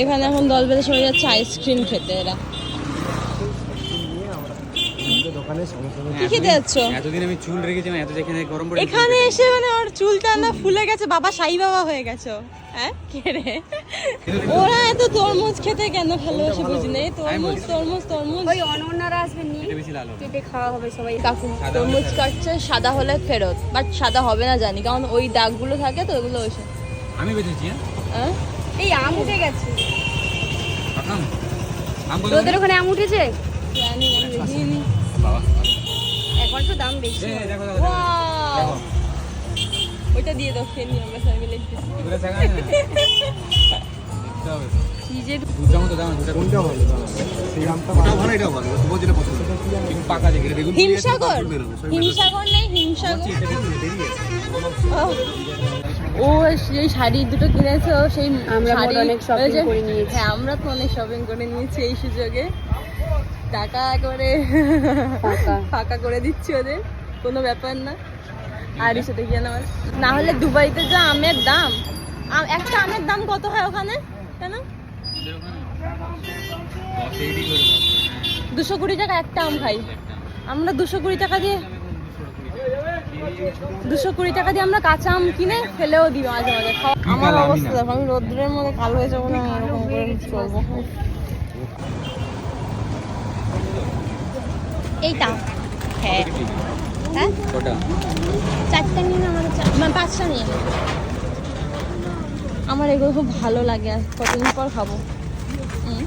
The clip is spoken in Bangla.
এখানে এখন দল বেঁধে সরে যাচ্ছে আইসক্রিম খেতে এরা। দোকানে কি খেতে যাচ্ছ? এতদিন আমি চুল রেখেছিলাম এত যেখানে গরম পড়ে এখানে এসে মানে ওর চুলটা না ফুলে গেছে বাবা সাই বাবা হয়ে গেছো। হ্যাঁ? কে রে? ওরা এত তরমুজ খেতে কেন ভালোবাসে বুঝি না। তরমুজ তরমুজ তরমুজ। ওই অনন্যারা নিয়ে। কেটে খাওয়া হবে সবাই। কাকু সাদা তরমুজ কাটছে সাদা হলে ফেরত। বাট সাদা হবে না জানি কারণ ওই দাগগুলো থাকে তো ওগুলো ওইসব। আমি বেঁচেছি হ্যাঁ? হ্যাঁ? এই আম উঠে গেছে। আম? তোদের ওখানে আম উঠেছে? এখন তো দাম বেশি ওইটা দিয়ে দাও খেয়ে নিই আমরা সবাই মিলে। কি যে হিমসাগর? হিমসাগর নেই হিমসাগর। ও সেই শাড়ি দুটো কিনেছে ও সেই আমরা শাড়ি- অনেক যে- করে নিয়েছি। হ্যাঁ আমরা তো অনেক শপিং করে নিয়েছি এই সুযোগে। টাকা করে ফাঁকা। করে দিচ্ছি ওদের কোনো ব্যাপার না। আর এসে দেখি না না হলে দুবাইতে যা আমের দাম। একটা আমের দাম কত হয় ওখানে কেন? দুশো কুড়ি টাকা একটা আম খাই। আমরা দুশো কুড়ি টাকা দিয়ে দুশো কুড়ি টাকা দিয়ে আমরা কাঁচা আম কিনে ফেলেও দিই মাঝে মাঝে। খাওয়া আমার অবস্থা। দেখো আমি রোদ্রের মধ্যে কালো হয়ে যাব না এরকম করে চলবো এইটা। হ্যাঁ। হ্যাঁ? চারটে নিয়ে চার- মানে পাঁচটা নিয়ে। আমার এগুলো খুব ভালো লাগে কতদিন পর খাব? হুম।